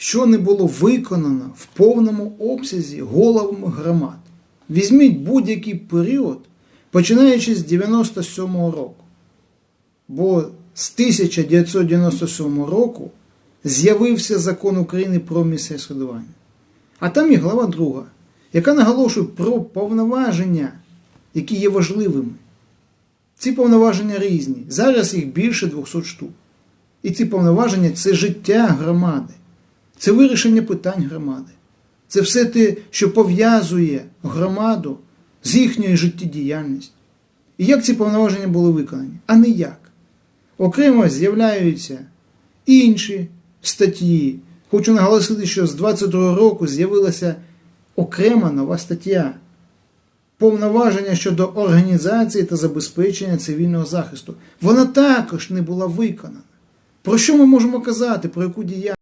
що не було виконано в повному обсязі головами громад. Візьміть будь-який період, починаючи з 97-го року. Бо з 1997 року з'явився закон України про місцеве самоврядування. А там є глава друга, яка наголошує про повноваження, які є важливими. Ці повноваження різні. Зараз їх більше 200 штук. І ці повноваження це життя громади, це вирішення питань громади. Це все те, що пов'язує громаду з їхньою життєдіяльністю. І як ці повноваження були виконані? А не як. Окремо з'являються інші статті. Хочу наголосити, що з 22 року з'явилася окрема нова стаття. Повноваження щодо організації та забезпечення цивільного захисту. Вона також не була виконана. Про що ми можемо казати? Про яку діяльність?